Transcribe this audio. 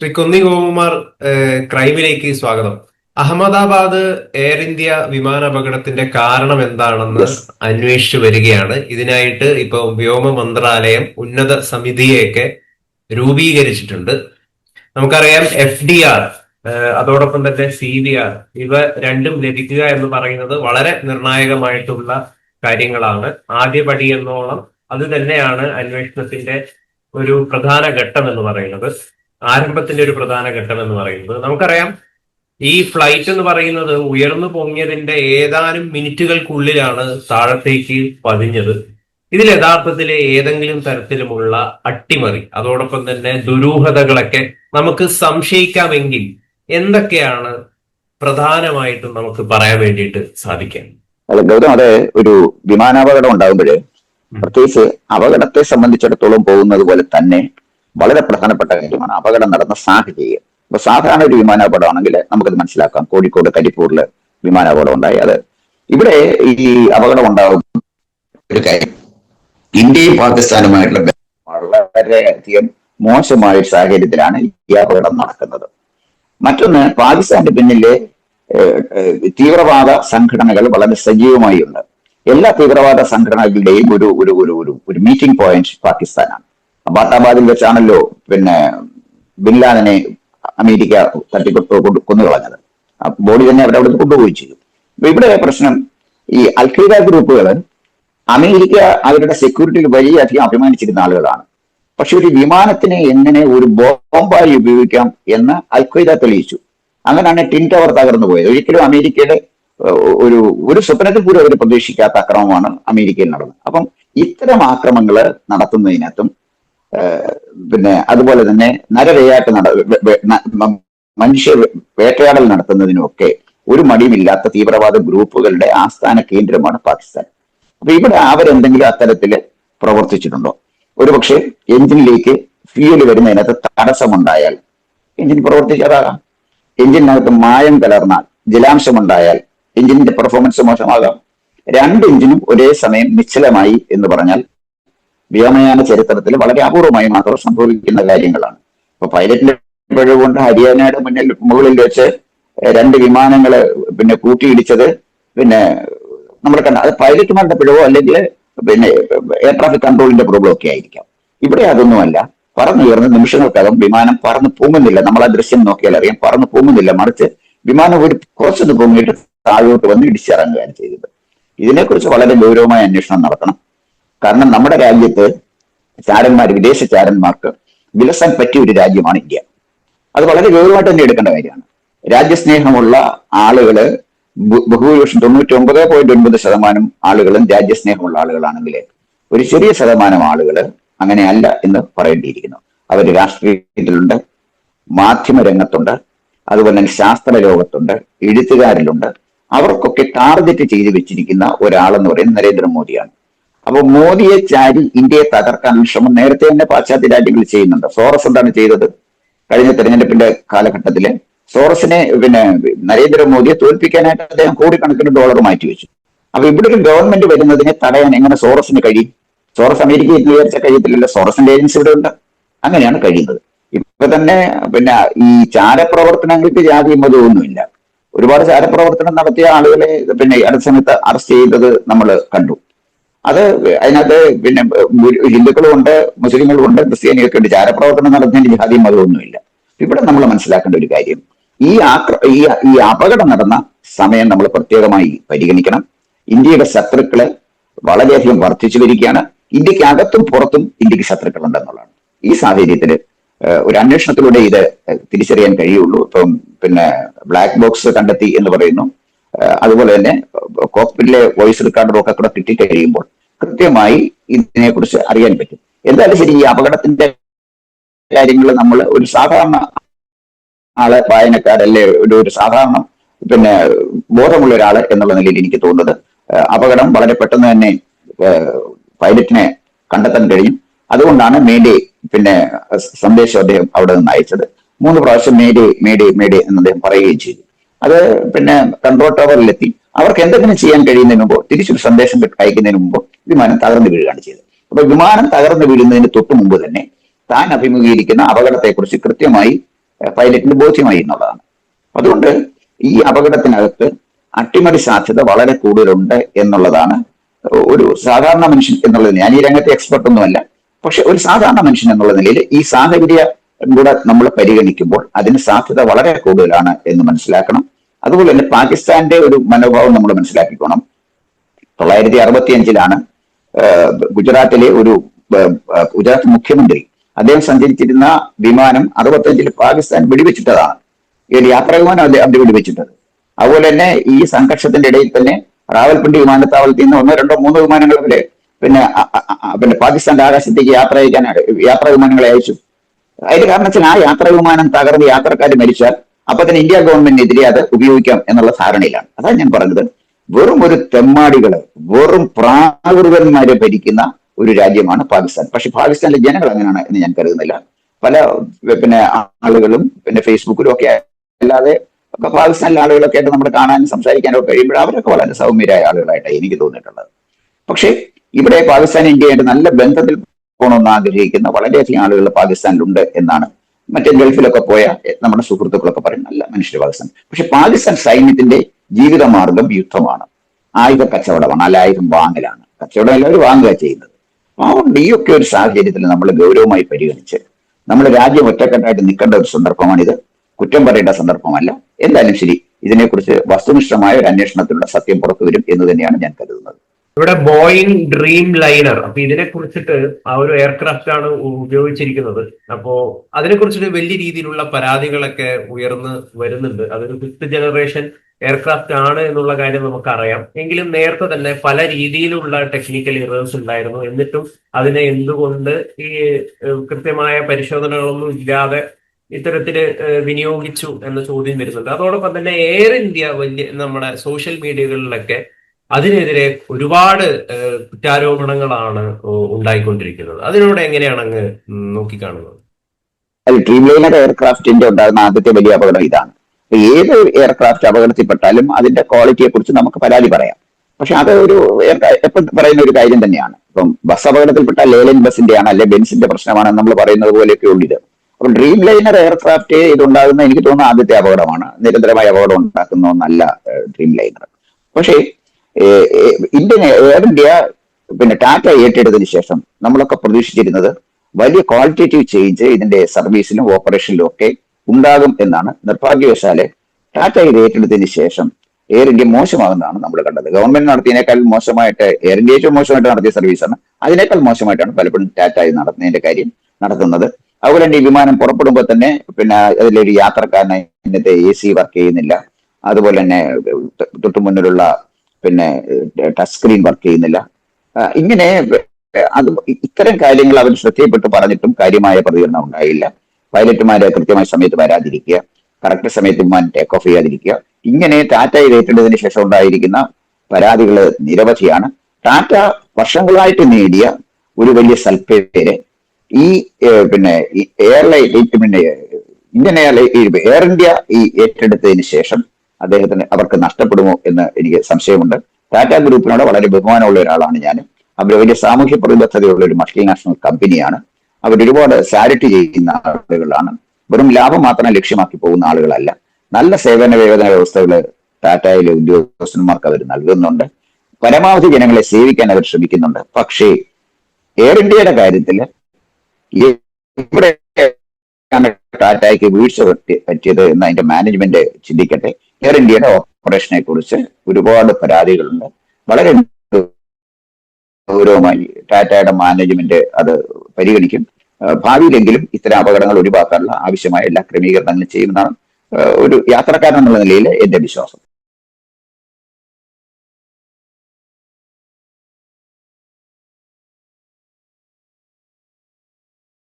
ശ്രീ കുന്നി ഗോകുമാർ ക്രൈമിലേക്ക് സ്വാഗതം. Ahmedabad air India വിമാന അപകടത്തിന്റെ കാരണം എന്താണെന്ന് അന്വേഷിച്ചു വരികയാണ്. ഇതിനായിട്ട് ഇപ്പൊ വ്യോമ മന്ത്രാലയം ഉന്നത സമിതിയെയൊക്കെ രൂപീകരിച്ചിട്ടുണ്ട്. നമുക്കറിയാം എഫ് ഡി ആർ അതോടൊപ്പം തന്നെ സി ഡി ആർ ഇവ രണ്ടും ലഭിക്കുക എന്ന് പറയുന്നത് വളരെ നിർണായകമായിട്ടുള്ള കാര്യങ്ങളാണ്. ആദ്യപടി എന്നോളം അത് തന്നെയാണ് അന്വേഷണത്തിന്റെ ഒരു പ്രധാന ഘട്ടം എന്ന് പറയുന്നത്. ആരംഭത്തിന്റെ ഒരു പ്രധാന ഘട്ടം എന്ന് പറയുന്നത് നമുക്കറിയാം ഈ ഫ്ലൈറ്റ് എന്ന് പറയുന്നത് ഉയർന്നു പൊങ്ങിയതിന്റെ ഏതാനും മിനിറ്റുകൾക്കുള്ളിലാണ് താഴത്തേക്ക് പതിഞ്ഞത്. ഇതിൽ യഥാർത്ഥത്തിൽ ഏതെങ്കിലും തരത്തിലുമുള്ള അട്ടിമറി അതോടൊപ്പം തന്നെ ദുരൂഹതകളൊക്കെ നമുക്ക് സംശയിക്കാമെങ്കിൽ എന്തൊക്കെയാണ് പ്രധാനമായിട്ടും നമുക്ക് പറയാൻ വേണ്ടിയിട്ട് സാധിക്കാൻ? അല്ല ഗൗതം അതെ ഒരു വിമാനാപകടം ഉണ്ടാകുമ്പോൾ പ്രത്യേകിച്ച് അപകടത്തെ സംബന്ധിച്ചിടത്തോളം പോകുന്നത് പോലെ തന്നെ വളരെ പ്രധാനപ്പെട്ട കാര്യമാണ് അപകടം നടന്ന സാഹചര്യം. ഇപ്പൊ സാധാരണ ഒരു വിമാനാപകടമാണെങ്കിൽ നമുക്കത് മനസ്സിലാക്കാം. കോഴിക്കോട് കരിപ്പൂരിൽ വിമാനാപകടം ഉണ്ടായി. അത് ഇവിടെ ഈ അപകടം ഉണ്ടാകുന്ന ഒരു കാര്യം. ഇന്ത്യയും പാകിസ്ഥാനുമായിട്ടുള്ള വളരെയധികം മോശമായ സാഹചര്യത്തിലാണ് ഈ അപകടം നടക്കുന്നത്. മറ്റൊന്ന് പാകിസ്ഥാന്റെ പിന്നിലെ തീവ്രവാദ സംഘടനകൾ വളരെ സജീവമായി ഉണ്ട് എല്ലാ തീവ്രവാദ സംഘടനകളുടെയും ഒരു ഒരു ഒരു ഒരു മീറ്റിംഗ് പോയിന്റ് പാകിസ്ഥാനാണ്. അബാട്ടാബാദിൽ വെച്ചാണല്ലോ പിന്നെ ബിൻ ലാദനെ അമേരിക്ക തട്ടിക്കൊട്ട് കൊന്നു കളഞ്ഞത് ബോഡി തന്നെ അവരെ അവിടെ കൊണ്ടുപോയി ചെയ്തു. ഇവിടെ പ്രശ്നം ഈ അൽഖയ്ദ ഗ്രൂപ്പുകൾ അമേരിക്ക അവരുടെ സെക്യൂരിറ്റിയിൽ വലിയ അധികം അഭിമാനിച്ചിരുന്ന ആളുകളാണ്. പക്ഷെ ഒരു വിമാനത്തിനെ എങ്ങനെ ഒരു ബോംബായി ഉപയോഗിക്കാം എന്ന് അൽഖയ്ദ തെളിയിച്ചു. അങ്ങനെയാണ് ടിൻ ടവർ തകർന്നു പോയത്. ഒരിക്കലും അമേരിക്കയുടെ ഒരു ഒരു സ്വപ്നത്തിൽ പോലും അവർ പ്രതീക്ഷിക്കാത്ത അക്രമമാണ് അമേരിക്കയിൽ നടന്നത്. അപ്പം ഇത്തരം ആക്രമങ്ങൾ നടത്തുന്നതിനകത്തും പിന്നെ അതുപോലെ തന്നെ നരവേയാട്ട് നട മനുഷ്യ വേട്ടയാടൽ നടത്തുന്നതിനുമൊക്കെ ഒരു മടിയുമില്ലാത്ത തീവ്രവാദ ഗ്രൂപ്പുകളുടെ ആസ്ഥാന കേന്ദ്രമാണ് പാകിസ്ഥാൻ. അപ്പൊ ഇവിടെ അവരെന്തെങ്കിലും അത്തരത്തിൽ പ്രവർത്തിച്ചിട്ടുണ്ടോ? ഒരുപക്ഷെ എഞ്ചിനിലേക്ക് ഫ്യൂൽ വരുന്നതിനകത്ത് തടസ്സമുണ്ടായാൽ എഞ്ചിൻ പ്രവർത്തിക്കാതാകാം എഞ്ചിനകത്ത് മായം കലർന്നാൽ ജലാംശമുണ്ടായാൽ എഞ്ചിനിന്റെ പെർഫോമൻസ് മോശമാകാം. രണ്ട് എഞ്ചിനും ഒരേ സമയം നിശ്ചലമായി എന്ന് പറഞ്ഞാൽ വ്യോമയാന ചരിത്രത്തിൽ വളരെ അപൂർവമായി മാത്രം സംഭവിക്കുന്ന കാര്യങ്ങളാണ്. ഇപ്പൊ പൈലറ്റിന്റെ പിഴവ് കൊണ്ട് ഹരിയാനയുടെ മുന്നിൽ മുകളിൽ വെച്ച് രണ്ട് വിമാനങ്ങൾ പിന്നെ കൂട്ടിയിടിച്ചത് പിന്നെ നമ്മൾ കണ്ട അത് പൈലറ്റുമാരുടെ പിഴവോ അല്ലെങ്കിൽ പിന്നെ എയർ ട്രാഫിക് കൺട്രോളിന്റെ പ്രോബ്ലം ഒക്കെ ആയിരിക്കാം. ഇവിടെ അതൊന്നുമല്ല. പറന്നുയർന്ന് നിമിഷങ്ങൾക്കകം വിമാനം പറന്ന് പോകുന്നില്ല. നമ്മൾ ആ ദൃശ്യം നോക്കിയാൽ അറിയാം പറന്ന് പോകുന്നില്ല. മറിച്ച് വിമാനം ഒരു കുറച്ചൊന്ന് പൊങ്ങിയിട്ട് താഴോട്ട് വന്ന് ഇടിച്ചിറങ്ങുകയാണ് ചെയ്തത്. ഇതിനെക്കുറിച്ച് വളരെ ഗൗരവമായ അന്വേഷണം നടത്തണം. കാരണം നമ്മുടെ രാജ്യത്ത് ചാരന്മാർ വിദേശ ചാരന്മാർക്ക് വിലസാൻ പറ്റിയ ഒരു രാജ്യമാണ് ഇന്ത്യ. അത് വളരെ ഗൗരവമായിട്ട് തന്നെ എടുക്കേണ്ട കാര്യമാണ്. രാജ്യസ്നേഹമുള്ള ആളുകൾ ബഹുഭൂരിപക്ഷം തൊണ്ണൂറ്റി ഒമ്പത് പോയിന്റ് ഒൻപത് ശതമാനം ആളുകളും രാജ്യസ്നേഹമുള്ള ആളുകളാണെങ്കിൽ ഒരു ചെറിയ ശതമാനം ആളുകൾ അങ്ങനെയല്ല എന്ന് പറയേണ്ടിയിരിക്കുന്നു. അവർ രാഷ്ട്രീയത്തിലുണ്ട് മാധ്യമ രംഗത്തുണ്ട് അതുപോലെ തന്നെ ശാസ്ത്ര ലോകത്തുണ്ട് എഴുത്തുകാരിലുണ്ട്. അവർക്കൊക്കെ ടാർഗറ്റ് ചെയ്ത് വെച്ചിരിക്കുന്ന ഒരാളെന്ന് പറയുന്നത് നരേന്ദ്രമോദിയാണ്. അപ്പൊ മോദിയെ ചാരി ഇന്ത്യയെ തകർക്കാനുള്ള ശ്രമം നേരത്തെ തന്നെ പാശ്ചാത്യ രാജ്യങ്ങൾ ചെയ്യുന്നുണ്ട്. സോറസ് എന്താണ് ചെയ്തത്? കഴിഞ്ഞ തെരഞ്ഞെടുപ്പിന്റെ കാലഘട്ടത്തിൽ സോറസിനെ പിന്നെ നരേന്ദ്രമോദിയെ തോൽപ്പിക്കാനായിട്ട് അദ്ദേഹം കോടിക്കണക്കിന് ഡോളർ മാറ്റിവെച്ചു. അപ്പൊ ഇവിടെ ഒരു ഗവൺമെന്റ് വരുന്നതിനെ തടയാൻ എങ്ങനെ സോറസിന് കഴിയും? സോറസ് അമേരിക്കയിൽ വിചാരിച്ച കഴിയത്തില്ലല്ലോ. സോറസിന്റെ ഏജൻസി ഇവിടെ ഉണ്ട്. അങ്ങനെയാണ് കഴിയുന്നത്. ഇപ്പൊ തന്നെ പിന്നെ ഈ ചാരപ്രവർത്തനങ്ങൾക്ക് ജാതി മതമൊന്നുമില്ല. ഒരുപാട് ചാരപ്രവർത്തനം നടത്തിയ ആളുകളെ പിന്നെ അടുത്ത സമയത്ത് അറസ്റ്റ് ചെയ്തത് നമ്മൾ കണ്ടു. അത് അതിനകത്ത് പിന്നെ ഹിന്ദുക്കളും ഉണ്ട് മുസ്ലിങ്ങളും ഉണ്ട് ക്രിസ്ത്യാനിയൊക്കെ ഉണ്ട് ചാരപ്രവർത്തനം നടത്തുന്നതിന് ജാതി മതമൊന്നുമില്ല ഇവിടെ നമ്മൾ മനസ്സിലാക്കേണ്ട ഒരു കാര്യം ഈ ആക്ര ഈ ഈ അപകടം നടന്ന സമയം നമ്മൾ പ്രത്യേകമായി പരിഗണിക്കണം. ഇന്ത്യയുടെ ശത്രുക്കൾ വളരെയധികം വർദ്ധിച്ചു വരികയാണ്. ഇന്ത്യയ്ക്ക് അകത്തും പുറത്തും ഇന്ത്യയ്ക്ക് ശത്രുക്കൾ ഉണ്ടെന്നുള്ളതാണ് ഈ സാഹചര്യത്തിൽ ഒരു അന്വേഷണത്തിലൂടെ ഇത് തിരിച്ചറിയാൻ കഴിയുള്ളൂ. ഇപ്പം പിന്നെ ബ്ലാക്ക് ബോക്സ് കണ്ടെത്തി എന്ന് പറയുന്നു. അതുപോലെ തന്നെ കോക്പിറ്റിലെ വോയിസ് റെക്കോർഡറും ഒക്കെ കൂടെ കിട്ടിക്കഴിയുമ്പോൾ കൃത്യമായി ഇതിനെക്കുറിച്ച് അറിയാൻ പറ്റും. എന്തായാലും ശരി ഈ അപകടത്തിന്റെ കാര്യങ്ങൾ നമ്മൾ ഒരു സാധാരണ ആൾ വായനക്കാരല്ലേ ഒരു ഒരു സാധാരണ പിന്നെ ബോധമുള്ള ഒരാൾ എന്നുള്ള നിലയിൽ എനിക്ക് തോന്നുന്നത്. അപകടം വളരെ പെട്ടെന്ന് തന്നെ പൈലറ്റിനെ കണ്ടെത്താൻ കഴിയും. അതുകൊണ്ടാണ് മേഡേ പിന്നെ സന്ദേശം അദ്ദേഹം അവിടെ നിന്ന് അയച്ചത്. മൂന്ന് പ്രാവശ്യം മേഡേ മേഡേ മേഡേ എന്ന് അദ്ദേഹം പറയുകയും ചെയ്തു. അത് പിന്നെ കൺട്രോൾ ടവറിലെത്തി. അവർക്ക് എന്തെങ്കിലും ചെയ്യാൻ കഴിയുന്നതിന് മുമ്പ് തിരിച്ചൊരു സന്ദേശം അയക്കുന്നതിന് മുമ്പ് വിമാനം തകർന്നു വീഴുകയാണ് ചെയ്തത്. അപ്പൊ വിമാനം തകർന്നു വീഴുന്നതിന് തൊട്ട് മുമ്പ് തന്നെ താൻ അഭിമുഖീകരിക്കുന്ന അപകടത്തെക്കുറിച്ച് കൃത്യമായി പൈലറ്റിന് ബോധ്യമായി എന്നുള്ളതാണ് അതുകൊണ്ട് ഈ അപകടത്തിനകത്ത് അട്ടിമറി സാധ്യത വളരെ കൂടുതലുണ്ട് എന്നുള്ളതാണ് ഒരു സാധാരണ മനുഷ്യൻ എന്നുള്ളത് ഞാൻ ഈ രംഗത്തെ എക്സ്പെർട്ട് ഒന്നുമല്ല. പക്ഷെ ഒരു സാധാരണ മനുഷ്യൻ എന്നുള്ള നിലയിൽ ഈ സാഹചര്യ കൂടെ നമ്മൾ പരിഗണിക്കുമ്പോൾ അതിന് സാധ്യത വളരെ കൂടുതലാണ് എന്ന് മനസ്സിലാക്കണം. അതുപോലെ തന്നെ പാകിസ്ഥാന്റെ ഒരു മനോഭാവം നമ്മൾ മനസ്സിലാക്കിക്കോണം. തൊള്ളായിരത്തി അറുപത്തി അഞ്ചിലാണ് ഗുജറാത്തിലെ ഒരു ഗുജറാത്ത് മുഖ്യമന്ത്രി അദ്ദേഹം സഞ്ചരിച്ചിരുന്ന വിമാനം അറുപത്തഞ്ചിൽ പാകിസ്ഥാൻ വെടിവെച്ചിട്ടതാണ്. ഏത് യാത്രാ വിമാനം അദ്ദേഹം വെടിവെച്ചിട്ടത്. അതുപോലെ തന്നെ ഈ സംഘർഷത്തിന്റെ ഇടയിൽ തന്നെ റാവൽപിണ്ടി വിമാനത്താവളത്തിൽ നിന്ന് ഒന്നോ രണ്ടോ മൂന്നോ വിമാനങ്ങൾ വരെ പിന്നെ പിന്നെ പാകിസ്ഥാന്റെ ആകാശത്തേക്ക് യാത്ര അയക്കാൻ യാത്രാ വിമാനങ്ങളെ അയച്ചു. അതിന്റെ കാരണം വെച്ചാൽ ആ യാത്രാ വിമാനം തകർന്ന് യാത്രക്കാർ മരിച്ചാൽ അപ്പൊ തന്നെ ഇന്ത്യ ഗവൺമെന്റിനെതിരെ അത് ഉപയോഗിക്കാം എന്നുള്ള ധാരണയിലാണ്. അതാണ് ഞാൻ പറഞ്ഞത്. വെറും ഒരു തെമ്മാടികൾ വെറും പ്രാകൃതന്മാരെ ഭരിക്കുന്ന ഒരു രാജ്യമാണ് പാകിസ്ഥാൻ. പക്ഷെ പാകിസ്ഥാനിലെ ജനങ്ങൾ അങ്ങനെയാണ് എന്ന് ഞാൻ കരുതുന്നില്ല. പല പിന്നെ ആളുകളും പിന്നെ ഫേസ്ബുക്കിലും ഒക്കെ അല്ലാതെ ഒക്കെ പാകിസ്ഥാനിലെ ആളുകളൊക്കെ ആയിട്ട് നമ്മൾ കാണാനും സംസാരിക്കാനും കഴിയുമ്പോൾ അവരൊക്കെ വളരെ സൗമ്യരായ ആളുകളായിട്ടാണ് എനിക്ക് തോന്നിയിട്ടുള്ളത്. പക്ഷേ ഇവിടെ പാകിസ്ഥാൻ ഇന്ത്യയായിട്ട് നല്ല ബന്ധത്തിൽ പോകണമെന്ന് ആഗ്രഹിക്കുന്ന വളരെയധികം ആളുകൾ പാകിസ്ഥാനിലുണ്ട് എന്നാണ് മറ്റേ ഗൾഫിലൊക്കെ പോയ നമ്മുടെ സുഹൃത്തുക്കളൊക്കെ പറയും നല്ല മനുഷ്യർ പാകിസ്ഥാൻ പക്ഷെ പാകിസ്ഥാൻ സൈന്യത്തിന്റെ ജീവിതമാർഗം യുദ്ധമാണ്. ആയുധ കച്ചവടമാണ് അല്ല ആയുധം വാങ്ങലാണ്. കച്ചവടം എല്ലാവരും വാങ്ങുക ചെയ്യുന്നത്. അതുകൊണ്ട് ഈ ഒക്കെ ഒരു സാഹചര്യത്തിൽ നമ്മൾ ഗൗരവമായി പരിഗണിച്ച് നമ്മുടെ രാജ്യം ഒറ്റക്കെട്ടായിട്ട് നിൽക്കേണ്ട ഒരു സന്ദർഭമാണിത്. കുറ്റം പറയേണ്ട സന്ദർഭമല്ല. എന്തായാലും ശരി ഇതിനെക്കുറിച്ച് വസ്തുനിഷ്ഠമായ ഒരു അന്വേഷണത്തിലുള്ള സത്യം പുറത്തു വരും എന്ന് തന്നെയാണ് ഞാൻ കരുതുന്നത്. ഇവിടെ ബോയിങ് ഡ്രീം ലൈനർ അപ്പൊ ഇതിനെ കുറിച്ചിട്ട് ആ ഒരു എയർക്രാഫ്റ്റ് ആണ് ഉപയോഗിച്ചിരിക്കുന്നത്. അപ്പോ അതിനെ കുറിച്ചിട്ട് വലിയ രീതിയിലുള്ള പരാതികളൊക്കെ ഉയർന്ന് വരുന്നുണ്ട്. അതൊരു ഫിഫ്ത് ജനറേഷൻ എയർക്രാഫ്റ്റ് ആണ് എന്നുള്ള കാര്യം നമുക്കറിയാം. എങ്കിലും നേരത്തെ തന്നെ പല രീതിയിലുള്ള ടെക്നിക്കൽ ഇറേഴ്സ് ഉണ്ടായിരുന്നു. എന്നിട്ടും അതിനെ എന്തുകൊണ്ട് ഈ കൃത്യമായ പരിശോധനകളൊന്നും ഇല്ലാതെ ഇത്തരത്തിൽ വിനിയോഗിച്ചു എന്ന ചോദ്യം വരുന്നുണ്ട്. അതോടൊപ്പം തന്നെ എയർ ഇന്ത്യ വലിയ നമ്മുടെ സോഷ്യൽ മീഡിയകളിലൊക്കെ അതിനെതിരെ ഒരുപാട് കുറ്റാരോപണങ്ങളാണ് ഉണ്ടായിക്കൊണ്ടിരിക്കുന്നത്. അതിനോട് എങ്ങനെയാണ് അങ്ങ് നോക്കിക്കാണുന്നത്? അല്ല ഡ്രീം ലൈനർ എയർക്രാഫ്റ്റിന്റെ ഉണ്ടാകുന്ന ആദ്യത്തെ വലിയ അപകടം ഇതാണ്. ഏത് എയർക്രാഫ്റ്റ് അപകടത്തിൽപ്പെട്ടാലും അതിന്റെ ക്വാളിറ്റിയെ കുറിച്ച് നമുക്ക് പരാതി പറയാം. പക്ഷെ അത് ഒരു എപ്പോൾ പറയുന്ന ഒരു കാര്യം തന്നെയാണ്. ഇപ്പം ബസ് അപകടത്തിൽപ്പെട്ട ലേലൻ ബസിന്റെയാണ് അല്ലെ ബെൻസിന്റെ പ്രശ്നമാണ് നമ്മൾ പറയുന്നത് പോലെയൊക്കെ ഉള്ളത് അപ്പൊ ഡ്രീം ലൈനർ എയർക്രാഫ്റ്റ് ഇതുണ്ടാകുന്ന എനിക്ക് തോന്നുന്ന ആദ്യത്തെ അപകടമാണ്. നിരന്തരമായ അപകടം ഉണ്ടാക്കുന്ന ഒന്നല്ല ഡ്രീം ലൈനർ പക്ഷേ ഇന്ത്യൻ എയർ ഇന്ത്യ പിന്നെ ടാറ്റ ഏറ്റെടുത്തതിന് ശേഷം നമ്മളൊക്കെ പ്രതീക്ഷിച്ചിരുന്നത് വലിയ ക്വാളിറ്റേറ്റീവ് ചേഞ്ച് ഇതിന്റെ സർവീസിലും ഓപ്പറേഷനിലും ഒക്കെ ഉണ്ടാകും എന്നാണ്. നിർഭാഗ്യവശാൽ ടാറ്റ ഇത് ഏറ്റെടുത്തതിന് ശേഷം എയർ ഇന്ത്യ മോശമാകുന്നതാണ് നമ്മൾ കണ്ടത്. ഗവൺമെന്റ് നടത്തിയതിനേക്കാൾ മോശമായിട്ട് എയർ ഇന്ത്യ ഏറ്റവും മോശമായിട്ട് നടത്തിയ സർവീസാണ്. അതിനേക്കാൾ മോശമായിട്ടാണ് പലപ്പോഴും ടാറ്റ ഇത് നടത്തുന്നതിന്റെ കാര്യം നടത്തുന്നത്. അതുപോലെ തന്നെ ഈ വിമാനം പുറപ്പെടുമ്പോൾ തന്നെ പിന്നെ അതിലൊരു യാത്രക്കാരനെ ഇന്നത്തെ എ സി വർക്ക് ചെയ്യുന്നില്ല. അതുപോലെ തന്നെ തൊട്ടു മുന്നിലുള്ള പിന്നെ ടച്ച് സ്ക്രീൻ വർക്ക് ചെയ്യുന്നില്ല. ഇങ്ങനെ അത് ഇത്തരം കാര്യങ്ങൾ അവർ ശ്രദ്ധയിൽപ്പെട്ട് പറഞ്ഞിട്ടും കാര്യമായ പ്രതികരണം ഉണ്ടായില്ല. പൈലറ്റുമാരെ കൃത്യമായ സമയത്ത് വരാതിരിക്കുക. കറക്റ്റ് സമയത്ത് വിമാനം ടേക്ക് ഓഫ് ചെയ്യാതിരിക്കുക. ഇങ്ങനെ ടാറ്റ ഏറ്റെടുത്തതിന് ശേഷം ഉണ്ടായിരിക്കുന്ന പരാതികൾ നിരവധിയാണ്. ടാറ്റ വർഷങ്ങളായിട്ട് നേടിയ ഒരു വലിയ സൽപ്പേര് ഈ പിന്നെ എയർലൈൻ പിന്നെ ഇന്ത്യൻ എയർലൈൻ എയർ ഇന്ത്യ ഈ ഏറ്റെടുത്തതിന് ശേഷം അദ്ദേഹത്തിന് അവർക്ക് നഷ്ടപ്പെടുമോ എന്ന് എനിക്ക് സംശയമുണ്ട്. ടാറ്റ ഗ്രൂപ്പിനോട് വളരെ ബഹുമാനമുള്ള ഒരാളാണ് ഞാൻ അവർ വലിയ സാമൂഹ്യ പ്രതിബദ്ധതയുള്ള ഒരു മൾട്ടി നാഷണൽ കമ്പനിയാണ്. അവർ ഒരുപാട് ചാരിറ്റി ചെയ്യുന്ന ആളുകളാണ്. വെറും ലാഭം മാത്രം ലക്ഷ്യമാക്കി പോകുന്ന ആളുകളല്ല. നല്ല സേവന വേതന വ്യവസ്ഥകൾ ടാറ്റയിലെ ഉദ്യോഗസ്ഥന്മാർക്ക് അവർ നൽകുന്നുണ്ട്. പരമാവധി ജനങ്ങളെ സേവിക്കാൻ അവർ ശ്രമിക്കുന്നുണ്ട്. പക്ഷേ എയർ ഇന്ത്യയുടെ കാര്യത്തിൽ ഇവിടെ ടാറ്റയ്ക്ക് വീഴ്ച പറ്റി- പറ്റിയത് എന്ന് അതിന്റെ മാനേജ്മെന്റ് ചിന്തിക്കട്ടെ. എയർ ഇന്ത്യയുടെ ഓപ്പറേഷനെ കുറിച്ച് ഒരുപാട് പരാതികളുണ്ട്. വളരെ ഗൗരവമായി ടാറ്റയുടെ മാനേജ്മെന്റ് അത് പരിഗണിക്കും. ഭാവിയിലെങ്കിലും ഇത്തരം അപകടങ്ങൾ ഒഴിവാക്കാനുള്ള ആവശ്യമായ എല്ലാ ക്രമീകരണങ്ങളും ചെയ്യുമെന്നാണ് ഒരു യാത്രക്കാരൻ എന്നുള്ള നിലയിൽ എന്റെ വിശ്വാസം.